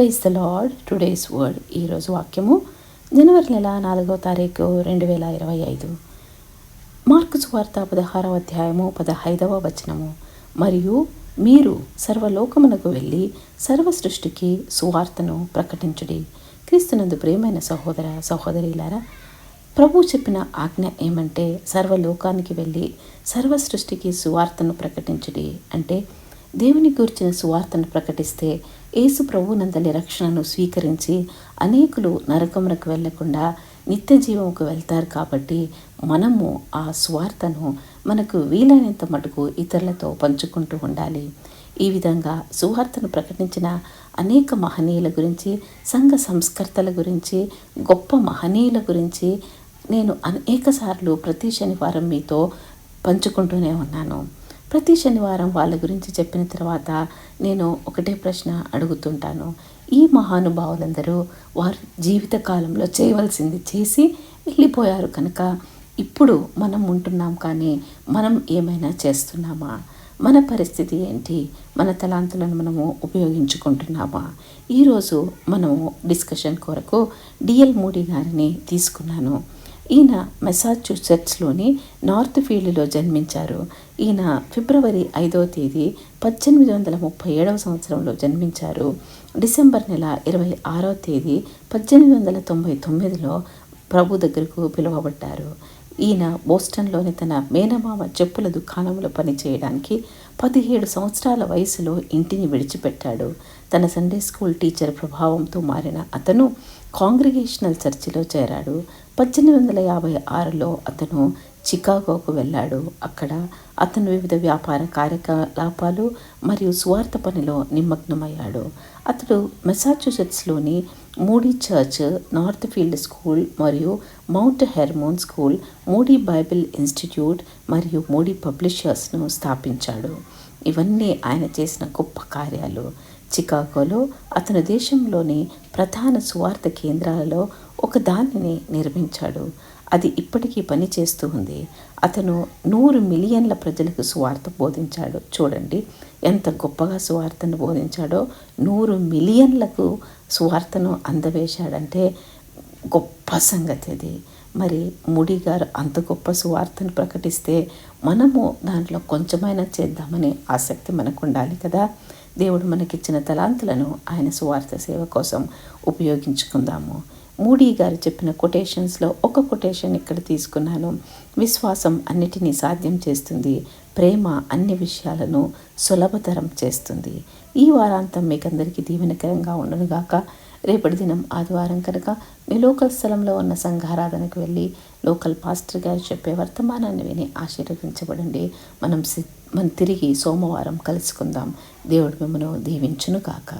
Praise the Lord today's word ఈరోజు వాక్యము. జనవరి నెల నాలుగవ తారీఖు రెండు వేల ఇరవై ఐదు. మార్కు సువార్త పదహారవ అధ్యాయము పదహైదవ వచనము. మరియు మీరు సర్వలోకమునకు వెళ్ళి సర్వ సృష్టికి సువార్తను ప్రకటించుడి. క్రీస్తునందు ప్రేమైన సహోదర సహోదరిలారా ప్రభు చెప్పిన ఆజ్ఞ ఏమంటే సర్వలోకానికి వెళ్ళి సర్వ సృష్టికి సువార్తను ప్రకటించుడి. అంటే దేవుని గురించిన సువార్తను ప్రకటిస్తే యేసు ప్రభు నందలి రక్షణను స్వీకరించి అనేకులు నరకమునకు వెళ్ళకుండా నిత్య జీవముకు వెళ్తారు కాబట్టి మనము ఆ స్వార్థను మనకు వీలైనంత మటుకు ఇతరులతో పంచుకుంటూ ఉండాలి. ఈ విధంగా సువార్తను ప్రకటించిన అనేక మహనీయుల గురించి సంఘ సంస్కర్తల గురించి గొప్ప మహనీయుల గురించి నేను అనేక సార్లు ప్రతి శనివారం మీతో పంచుకుంటూనే ఉన్నాను. ప్రతి శనివారం వాళ్ళ గురించి చెప్పిన తర్వాత నేను ఒకటే ప్రశ్న అడుగుతుంటాను. ఈ మహానుభావులందరూ వారి జీవితకాలంలో చేయవలసింది చేసి వెళ్ళిపోయారు కనుక ఇప్పుడు మనం ఉంటున్నాం కానీ మనం ఏమైనా చేస్తున్నామా? మన పరిస్థితి ఏంటి? మన తలాంతులను మనము ఉపయోగించుకుంటున్నామా? ఈరోజు మనము డిస్కషన్ కొరకు డిఎల్ మూడీ గారిని తీసుకున్నాను. ఈయన మెసాచ్యూసెట్స్లోని నార్త్ ఫీల్డ్లో జన్మించారు. ఈయన ఫిబ్రవరి ఐదవ తేదీ పద్దెనిమిది వందల ముప్పై ఏడవ సంవత్సరంలో జన్మించారు. డిసెంబర్ నెల ఇరవై ఆరవ తేదీ పద్దెనిమిది వందల తొంభై తొమ్మిదిలో ప్రభు దగ్గరకు పిలువబడ్డారు. ఈయన బోస్టన్లోని తన మేనమామ చెప్పుల దుకాణంలో పనిచేయడానికి పదిహేడు సంవత్సరాల వయసులో ఇంటిని విడిచిపెట్టాడు. తన సండే స్కూల్ టీచర్ ప్రభావంతో మారిన అతను కాంగ్రిగేషనల్ చర్చిలో చేరాడు. పద్దెనిమిది వందల యాభై ఆరులో అతను చికాగోకు వెళ్ళాడు. అక్కడ అతను వివిధ వ్యాపార కార్యకలాపాలు మరియు స్వార్థ పనిలో నిమగ్నమయ్యాడు. అతడు మెసాచ్యూసెట్స్లోని Moody church Northfield school మరియు Mount Hermon school Moody Bible Institute మరియు మూడీ పబ్లిషర్స్ను స్థాపించాడు. ఇవన్నీ ఆయన చేసిన గొప్ప కార్యాలు. చికాగోలో అతను దేశంలోని ప్రధాన సువార్త కేంద్రాలలో ఒక దానిని నిర్మించాడు. అది ఇప్పటికీ పనిచేస్తూ ఉంది. అతను నూరు మిలియన్ల ప్రజలకు సువార్త బోధించాడు. చూడండి ఎంత గొప్పగా సువార్తను బోధించాడో. నూరు మిలియన్లకు సువార్తను అందవేశాడంటే గొప్ప సంగతి అది. మరి ముడి గారు అంత గొప్ప సువార్తను ప్రకటిస్తే మనము దాంట్లో కొంచెమైనా చేద్దామనే ఆసక్తి మనకు ఉండాలి కదా. దేవుడు మనకిచ్చిన తలాంతులను ఆయన సువార్త సేవ కోసం ఉపయోగించుకుందాము. మూడీ గారు చెప్పిన కొటేషన్స్లో ఒక కొటేషన్ ఇక్కడ తీసుకున్నాను. విశ్వాసం అన్నిటినీ సాధ్యం చేస్తుంది. ప్రేమ అన్ని విషయాలను సులభతరం చేస్తుంది. ఈ వారాంతం మీకు అందరికీ దీవెనకరంగా ఉండనుగాక రేపటి దినం ఆదివారం కనుక మీ లోకల్ స్థలంలో ఉన్న సంఘారాధనకు వెళ్ళి లోకల్ పాస్టర్ గారు చెప్పే వర్తమానాన్ని విని ఆశీర్వదించబడండి. మనం మనం తిరిగి సోమవారం కలుసుకుందాం. దేవుడు మిమ్మల్ని దీవించును కాక